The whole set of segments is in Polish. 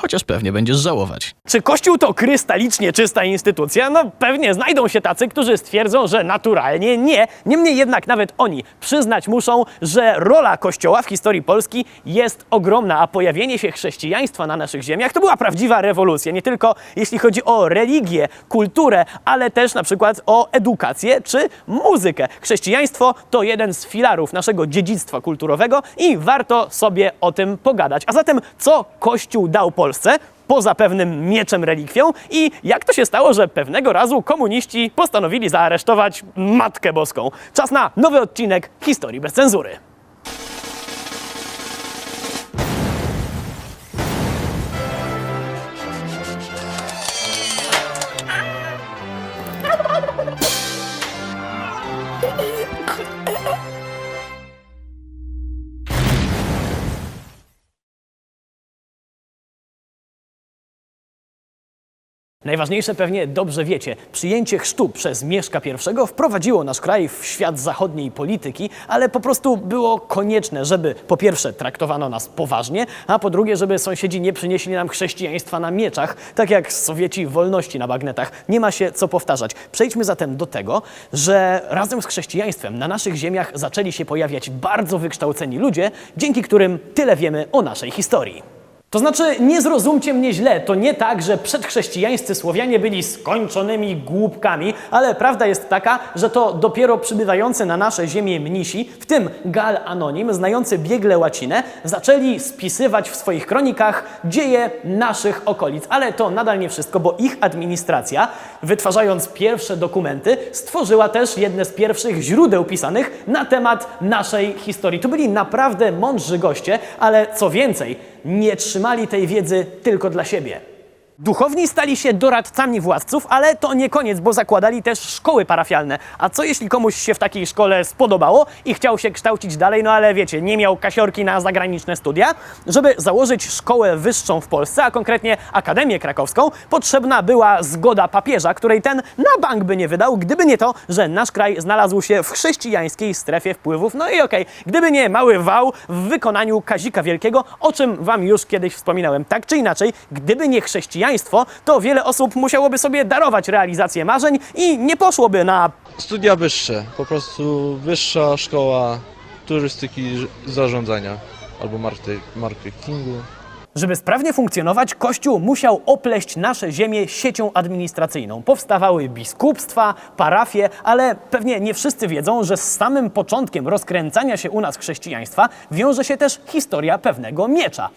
Chociaż pewnie będziesz żałować. Czy Kościół to krystalicznie czysta instytucja? No pewnie znajdą się tacy, którzy stwierdzą, że naturalnie nie. Niemniej jednak nawet oni przyznać muszą, że rola Kościoła w historii Polski jest ogromna, a pojawienie się chrześcijaństwa na naszych ziemiach to była prawdziwa rewolucja. Nie tylko jeśli chodzi o religię, kulturę, ale też na przykład o edukację czy muzykę. Chrześcijaństwo to jeden z filarów naszego dziedzictwa kulturowego i warto sobie o tym pogadać. A zatem co Kościół dał Polsce? Poza pewnym mieczem relikwią i jak to się stało, że pewnego razu komuniści postanowili zaaresztować Matkę Boską. Czas na nowy odcinek Historii bez cenzury. Najważniejsze pewnie dobrze wiecie, przyjęcie chrztu przez Mieszka I wprowadziło nasz kraj w świat zachodniej polityki, ale po prostu było konieczne, żeby po pierwsze traktowano nas poważnie, a po drugie, żeby sąsiedzi nie przynieśli nam chrześcijaństwa na mieczach, tak jak Sowieci wolności na bagnetach. Nie ma się co powtarzać. Przejdźmy zatem do tego, że razem z chrześcijaństwem na naszych ziemiach zaczęli się pojawiać bardzo wykształceni ludzie, dzięki którym tyle wiemy o naszej historii. To znaczy, nie zrozumcie mnie źle, to nie tak, że przedchrześcijańscy Słowianie byli skończonymi głupkami, ale prawda jest taka, że to dopiero przybywający na nasze ziemię mnisi, w tym Gal Anonim, znający biegle łacinę, zaczęli spisywać w swoich kronikach dzieje naszych okolic. Ale to nadal nie wszystko, bo ich administracja, wytwarzając pierwsze dokumenty, stworzyła też jedne z pierwszych źródeł pisanych na temat naszej historii. To byli naprawdę mądrzy goście, ale co więcej, nie trzymali tej wiedzy tylko dla siebie. Duchowni stali się doradcami władców, ale to nie koniec, bo zakładali też szkoły parafialne. A co jeśli komuś się w takiej szkole spodobało i chciał się kształcić dalej, no ale wiecie, nie miał kasiorki na zagraniczne studia? Żeby założyć szkołę wyższą w Polsce, a konkretnie Akademię Krakowską, potrzebna była zgoda papieża, której ten na bank by nie wydał, gdyby nie to, że nasz kraj znalazł się w chrześcijańskiej strefie wpływów. No i okej, gdyby nie mały wał w wykonaniu Kazika Wielkiego, o czym wam już kiedyś wspominałem. Tak czy inaczej, gdyby nie chrześcijaństwo, to wiele osób musiałoby sobie darować realizację marzeń i nie poszłoby na Studia wyższe, po prostu wyższa szkoła turystyki zarządzania albo marketingu. Żeby sprawnie funkcjonować, Kościół musiał opleść nasze ziemię siecią administracyjną. Powstawały biskupstwa, parafie, ale pewnie nie wszyscy wiedzą, że z samym początkiem rozkręcania się u nas chrześcijaństwa wiąże się też historia pewnego miecza.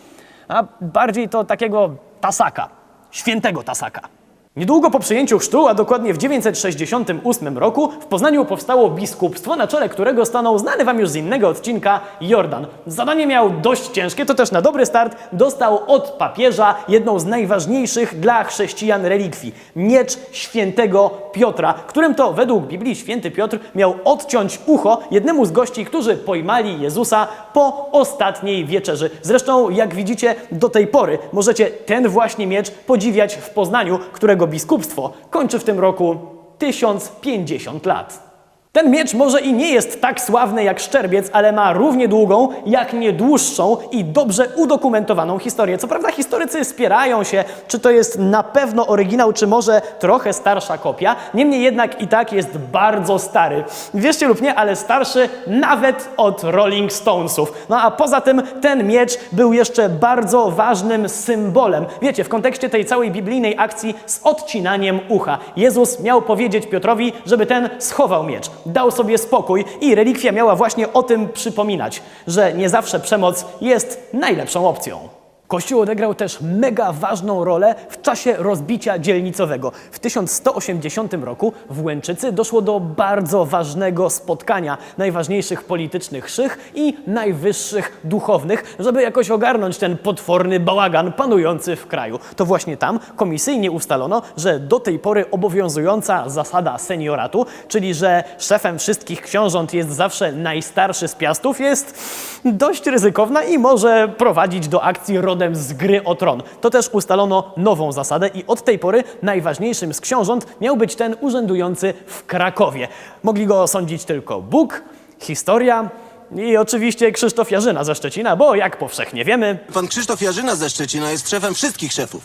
A bardziej to takiego tasaka, świętego tasaka. Niedługo po przyjęciu chrztu, a dokładnie w 968 roku, w Poznaniu powstało biskupstwo, na czele którego stanął znany wam już z innego odcinka Jordan. Zadanie miał dość ciężkie, to też na dobry start dostał od papieża jedną z najważniejszych dla chrześcijan relikwii miecz świętego Piotra, którym to według Biblii święty Piotr miał odciąć ucho jednemu z gości, którzy pojmali Jezusa po ostatniej wieczerzy. Zresztą, jak widzicie, do tej pory możecie ten właśnie miecz podziwiać w Poznaniu, którego biskupstwo kończy w tym roku 1050 lat. Ten miecz może i nie jest tak sławny jak szczerbiec, ale ma równie długą, jak nie dłuższą i dobrze udokumentowaną historię. Co prawda historycy spierają się, czy to jest na pewno oryginał, czy może trochę starsza kopia. Niemniej jednak i tak jest bardzo stary. Wierzcie lub nie, ale starszy nawet od Rolling Stonesów. No a poza tym ten miecz był jeszcze bardzo ważnym symbolem. Wiecie, w kontekście tej całej biblijnej akcji z odcinaniem ucha. Jezus miał powiedzieć Piotrowi, żeby ten schował miecz dał sobie spokój i relikwia miała właśnie o tym przypominać, że nie zawsze przemoc jest najlepszą opcją. Kościół odegrał też mega ważną rolę w czasie rozbicia dzielnicowego. W 1180 roku w Łęczycy doszło do bardzo ważnego spotkania najważniejszych politycznych szych i najwyższych duchownych, żeby jakoś ogarnąć ten potworny bałagan panujący w kraju. To właśnie tam komisyjnie ustalono, że do tej pory obowiązująca zasada senioratu, czyli że szefem wszystkich książąt jest zawsze najstarszy z piastów, jest dość ryzykowna i może prowadzić do akcji rodowej z gry o tron. To też ustalono nową zasadę i od tej pory najważniejszym z książąt miał być ten urzędujący w Krakowie. Mogli go osądzić tylko Bóg, historia i oczywiście Krzysztof Jarzyna ze Szczecina, bo jak powszechnie wiemy, Pan Krzysztof Jarzyna ze Szczecina jest szefem wszystkich szefów.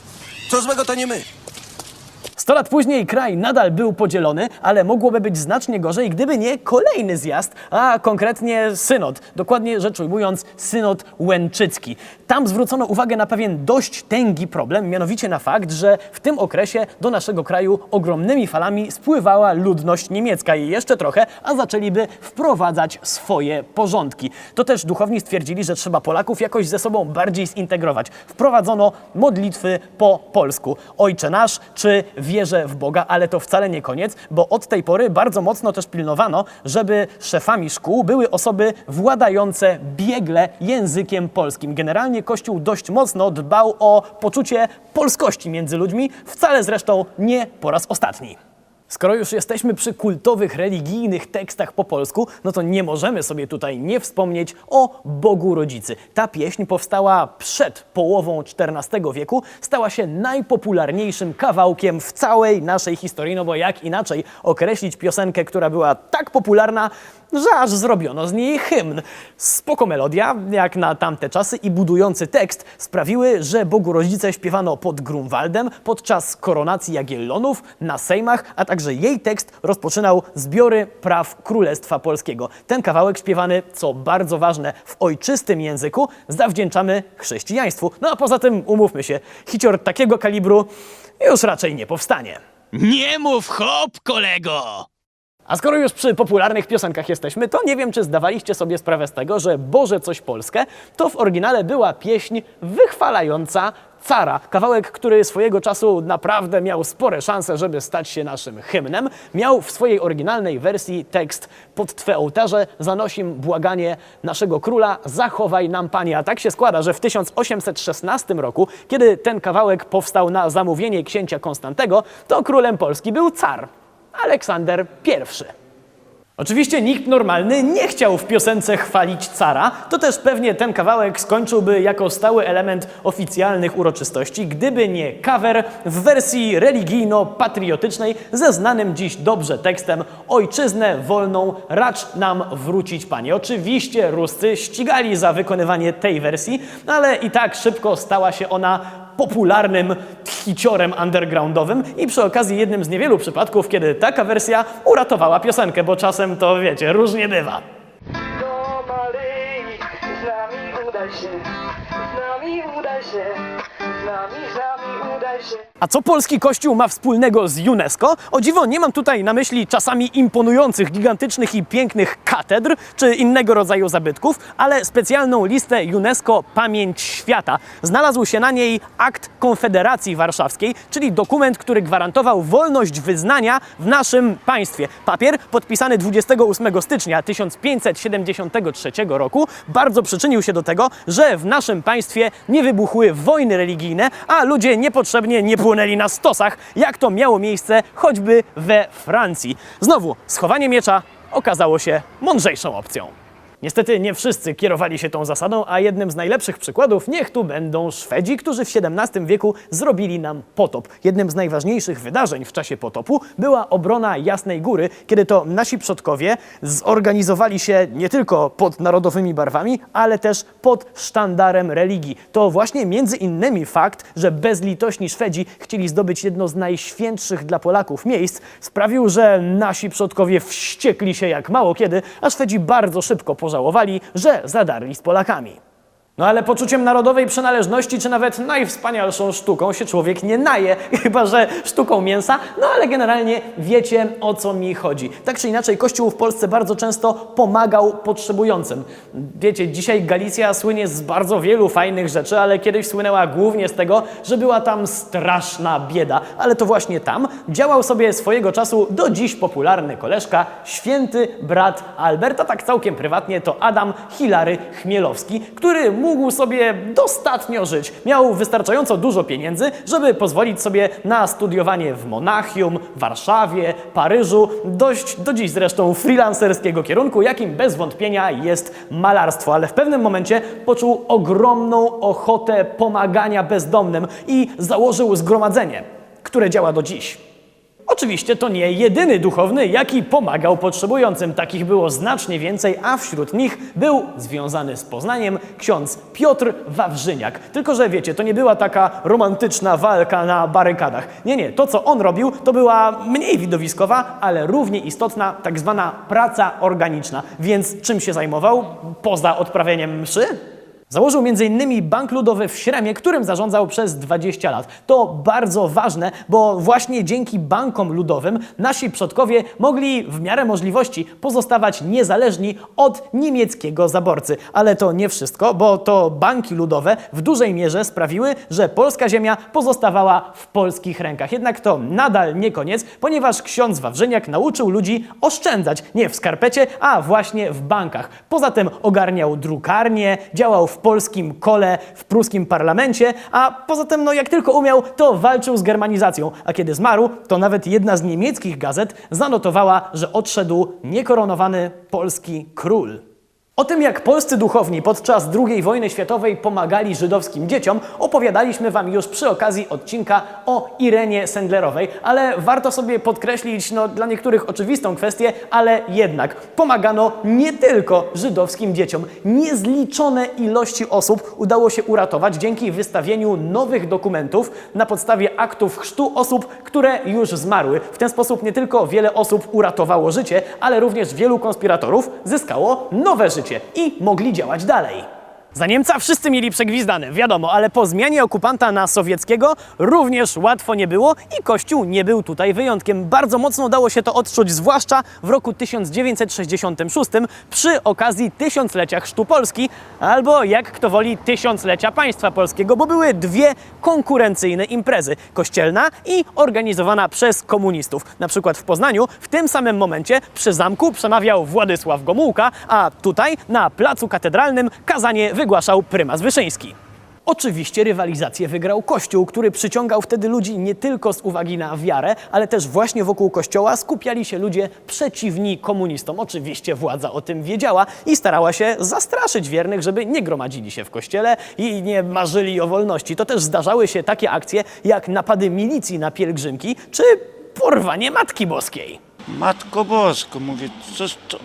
Co złego to nie my. Sto lat później kraj nadal był podzielony, ale mogłoby być znacznie gorzej, gdyby nie kolejny zjazd, a konkretnie synod. Dokładnie rzecz ujmując, synod łęczycki. Tam zwrócono uwagę na pewien dość tęgi problem, mianowicie na fakt, że w tym okresie do naszego kraju ogromnymi falami spływała ludność niemiecka i jeszcze trochę, a zaczęliby wprowadzać swoje porządki. To też duchowni stwierdzili, że trzeba Polaków jakoś ze sobą bardziej zintegrować. Wprowadzono modlitwy po polsku. Ojcze nasz, czy wierzę w Boga, ale to wcale nie koniec, bo od tej pory bardzo mocno też pilnowano, żeby szefami szkół były osoby władające biegle językiem polskim. Generalnie Kościół dość mocno dbał o poczucie polskości między ludźmi, wcale zresztą nie po raz ostatni. Skoro już jesteśmy przy kultowych, religijnych tekstach po polsku, no to nie możemy sobie tutaj nie wspomnieć o Bogu Rodzicy. Ta pieśń powstała przed połową XIV wieku, stała się najpopularniejszym kawałkiem w całej naszej historii, no bo jak inaczej określić piosenkę, która była tak popularna, że aż zrobiono z niej hymn. Spoko melodia, jak na tamte czasy i budujący tekst sprawiły, że Bogu Rodzice śpiewano pod Grunwaldem podczas koronacji Jagiellonów, na sejmach, a także jej tekst rozpoczynał zbiory praw Królestwa Polskiego. Ten kawałek śpiewany, co bardzo ważne, w ojczystym języku zawdzięczamy chrześcijaństwu. No a poza tym, umówmy się, hicior takiego kalibru już raczej nie powstanie. Nie mów hop, kolego! A skoro już przy popularnych piosenkach jesteśmy, to nie wiem, czy zdawaliście sobie sprawę z tego, że Boże coś Polskę to w oryginale była pieśń wychwalająca cara. Kawałek, który swojego czasu naprawdę miał spore szanse, żeby stać się naszym hymnem. Miał w swojej oryginalnej wersji tekst pod Twe ołtarze zanosim błaganie naszego króla, zachowaj nam Panie. A tak się składa, że w 1816 roku, kiedy ten kawałek powstał na zamówienie księcia Konstantego, to królem Polski był car. Aleksander I. Oczywiście nikt normalny nie chciał w piosence chwalić cara, to też pewnie ten kawałek skończyłby jako stały element oficjalnych uroczystości, gdyby nie cover w wersji religijno-patriotycznej ze znanym dziś dobrze tekstem Ojczyznę wolną racz nam wrócić Panie. Oczywiście Ruscy ścigali za wykonywanie tej wersji, ale i tak szybko stała się ona popularnym hiciorem undergroundowym i przy okazji jednym z niewielu przypadków, kiedy taka wersja uratowała piosenkę, bo czasem to wiecie, różnie bywa. Do Maryi, z nami udaj się, z nami udaj się, A co polski kościół ma wspólnego z UNESCO? O dziwo, nie mam tutaj na myśli czasami imponujących, gigantycznych i pięknych katedr czy innego rodzaju zabytków, ale specjalną listę UNESCO Pamięć Świata. Znalazł się na niej akt Konfederacji Warszawskiej, czyli dokument, który gwarantował wolność wyznania w naszym państwie. Papier podpisany 28 stycznia 1573 roku bardzo przyczynił się do tego, że w naszym państwie nie wybuchły wojny religijne, a ludzie niepotrzebnie nie płonęli na stosach, jak to miało miejsce choćby we Francji. Znowu, schowanie miecza okazało się mądrzejszą opcją. Niestety nie wszyscy kierowali się tą zasadą, a jednym z najlepszych przykładów niech tu będą Szwedzi, którzy w XVII wieku zrobili nam potop. Jednym z najważniejszych wydarzeń w czasie potopu była obrona Jasnej Góry, kiedy to nasi przodkowie zorganizowali się nie tylko pod narodowymi barwami, ale też pod sztandarem religii. To właśnie między innymi fakt, że bezlitośni Szwedzi chcieli zdobyć jedno z najświętszych dla Polaków miejsc, sprawił, że nasi przodkowie wściekli się jak mało kiedy, a Szwedzi bardzo szybko pożałowali, że zadarli z Polakami. No ale poczuciem narodowej przynależności, czy nawet najwspanialszą sztuką się człowiek nie naje, chyba że sztuką mięsa, no ale generalnie wiecie o co mi chodzi. Tak czy inaczej, Kościół w Polsce bardzo często pomagał potrzebującym. Wiecie, dzisiaj Galicja słynie z bardzo wielu fajnych rzeczy, ale kiedyś słynęła głównie z tego, że była tam straszna bieda. Ale to właśnie tam działał sobie swojego czasu do dziś popularny koleżka, święty brat Alberta, tak całkiem prywatnie to Adam Hilary Chmielowski, który mógł sobie dostatnio żyć. Miał wystarczająco dużo pieniędzy, żeby pozwolić sobie na studiowanie w Monachium, Warszawie, Paryżu, dość do dziś zresztą freelancerskiego kierunku, jakim bez wątpienia jest malarstwo. Ale w pewnym momencie poczuł ogromną ochotę pomagania bezdomnym i założył zgromadzenie, które działa do dziś. Oczywiście to nie jedyny duchowny, jaki pomagał potrzebującym. Takich było znacznie więcej, a wśród nich był związany z Poznaniem ksiądz Piotr Wawrzyniak. Tylko, że wiecie, to nie była taka romantyczna walka na barykadach. Nie, nie, to co on robił, to była mniej widowiskowa, ale równie istotna tak zwana praca organiczna. Więc czym się zajmował poza odprawieniem mszy? Założył m.in. bank ludowy w Śremie, którym zarządzał przez 20 lat. To bardzo ważne, bo właśnie dzięki bankom ludowym nasi przodkowie mogli w miarę możliwości pozostawać niezależni od niemieckiego zaborcy. Ale to nie wszystko, bo to banki ludowe w dużej mierze sprawiły, że polska ziemia pozostawała w polskich rękach. Jednak to nadal nie koniec, ponieważ ksiądz Wawrzyniak nauczył ludzi oszczędzać nie w skarpecie, a właśnie w bankach. Poza tym ogarniał drukarnię, działał w polskim kole, w pruskim parlamencie, a poza tym, no jak tylko umiał, to walczył z germanizacją. A kiedy zmarł, to nawet jedna z niemieckich gazet zanotowała, że odszedł niekoronowany polski król. O tym, jak polscy duchowni podczas II wojny światowej pomagali żydowskim dzieciom, opowiadaliśmy Wam już przy okazji odcinka o Irenie Sendlerowej, ale warto sobie podkreślić, no dla niektórych oczywistą kwestię, ale jednak pomagano nie tylko żydowskim dzieciom. Niezliczone ilości osób udało się uratować dzięki wystawieniu nowych dokumentów na podstawie aktów chrztu osób, które już zmarły. W ten sposób nie tylko wiele osób uratowało życie, ale również wielu konspiratorów zyskało nowe życie i mogli działać dalej. Za Niemca wszyscy mieli przegwizdane, wiadomo, ale po zmianie okupanta na sowieckiego również łatwo nie było i Kościół nie był tutaj wyjątkiem. Bardzo mocno dało się to odczuć, zwłaszcza w roku 1966 przy okazji tysiąclecia Chrztu Polski, albo jak kto woli tysiąclecia państwa polskiego, bo były dwie konkurencyjne imprezy, kościelna i organizowana przez komunistów. Na przykład w Poznaniu w tym samym momencie przy zamku przemawiał Władysław Gomułka, a tutaj na placu katedralnym kazanie wygłaszał prymas Wyszyński. Oczywiście rywalizację wygrał Kościół, który przyciągał wtedy ludzi nie tylko z uwagi na wiarę, ale też właśnie wokół Kościoła skupiali się ludzie przeciwni komunistom. Oczywiście władza o tym wiedziała i starała się zastraszyć wiernych, żeby nie gromadzili się w kościele i nie marzyli o wolności. To też zdarzały się takie akcje jak napady milicji na pielgrzymki czy porwanie Matki Boskiej. Matko Bosko, mówię, co, to,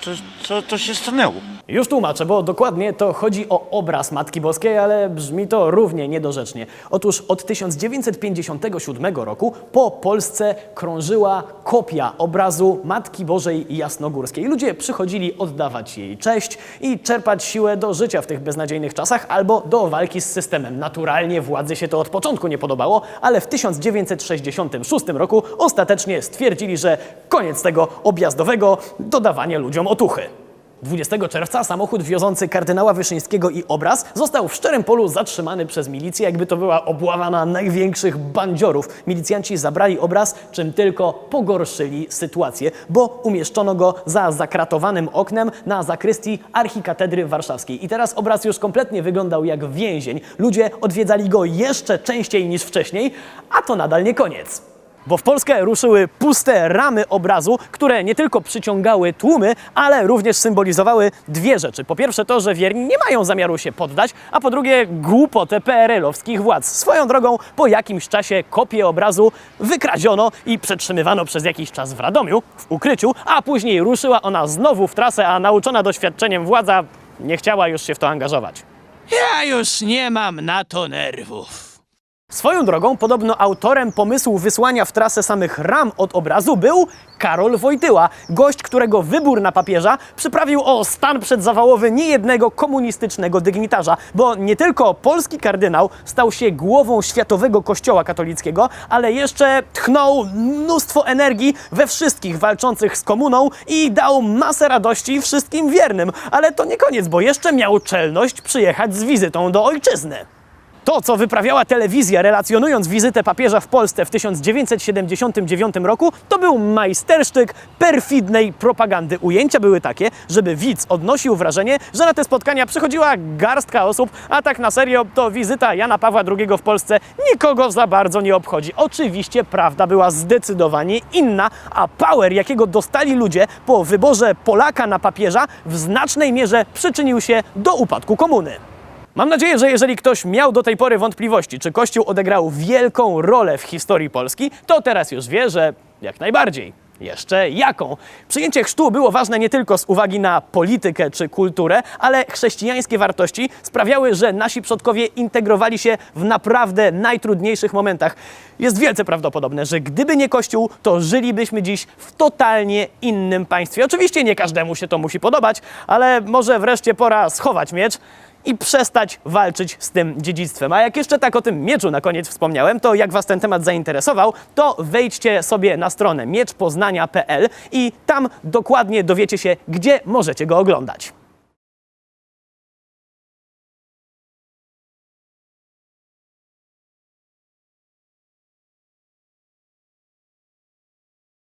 co, co to się stanęło? Już tłumaczę, bo dokładnie to chodzi o obraz Matki Boskiej, ale brzmi to równie niedorzecznie. Otóż od 1957 roku po Polsce krążyła kopia obrazu Matki Bożej Jasnogórskiej. Ludzie przychodzili oddawać jej cześć i czerpać siłę do życia w tych beznadziejnych czasach albo do walki z systemem. Naturalnie władzy się to od początku nie podobało, ale w 1966 roku ostatecznie stwierdzili, że koniec tego objazdowego dodawania ludziom otuchy. 20 czerwca samochód wiozący kardynała Wyszyńskiego i obraz został w szczerym polu zatrzymany przez milicję, jakby to była obława na największych bandziorów. Milicjanci zabrali obraz, czym tylko pogorszyli sytuację, bo umieszczono go za zakratowanym oknem na zakrystii archikatedry warszawskiej. I teraz obraz już kompletnie wyglądał jak więzień. Ludzie odwiedzali go jeszcze częściej niż wcześniej, a to nadal nie koniec. Bo w Polskę ruszyły puste ramy obrazu, które nie tylko przyciągały tłumy, ale również symbolizowały dwie rzeczy. Po pierwsze to, że wierni nie mają zamiaru się poddać, a po drugie głupotę PRL-owskich władz. Swoją drogą po jakimś czasie kopię obrazu wykradziono i przetrzymywano przez jakiś czas w Radomiu, w ukryciu, a później ruszyła ona znowu w trasę, a nauczona doświadczeniem władza nie chciała już się w to angażować. Ja już nie mam na to nerwów. Swoją drogą, podobno autorem pomysłu wysłania w trasę samych ram od obrazu był Karol Wojtyła, gość, którego wybór na papieża przyprawił o stan przedzawałowy niejednego komunistycznego dygnitarza, bo nie tylko polski kardynał stał się głową światowego kościoła katolickiego, ale jeszcze tchnął mnóstwo energii we wszystkich walczących z komuną i dał masę radości wszystkim wiernym. Ale to nie koniec, bo jeszcze miał czelność przyjechać z wizytą do ojczyzny. To, co wyprawiała telewizja, relacjonując wizytę papieża w Polsce w 1979 roku, to był majstersztyk perfidnej propagandy. Ujęcia były takie, żeby widz odnosił wrażenie, że na te spotkania przychodziła garstka osób, a tak na serio to wizyta Jana Pawła II w Polsce nikogo za bardzo nie obchodzi. Oczywiście prawda była zdecydowanie inna, a power, jakiego dostali ludzie po wyborze Polaka na papieża, w znacznej mierze przyczynił się do upadku komuny. Mam nadzieję, że jeżeli ktoś miał do tej pory wątpliwości, czy Kościół odegrał wielką rolę w historii Polski, to teraz już wie, że jak najbardziej. Jeszcze jaką? Przyjęcie chrztu było ważne nie tylko z uwagi na politykę czy kulturę, ale chrześcijańskie wartości sprawiały, że nasi przodkowie integrowali się w naprawdę najtrudniejszych momentach. Jest wielce prawdopodobne, że gdyby nie Kościół, to żylibyśmy dziś w totalnie innym państwie. Oczywiście nie każdemu się to musi podobać, ale może wreszcie pora schować miecz i przestać walczyć z tym dziedzictwem. A jak jeszcze tak o tym mieczu na koniec wspomniałem, to jak Was ten temat zainteresował, to wejdźcie sobie na stronę mieczpoznania.pl i tam dokładnie dowiecie się, gdzie możecie go oglądać.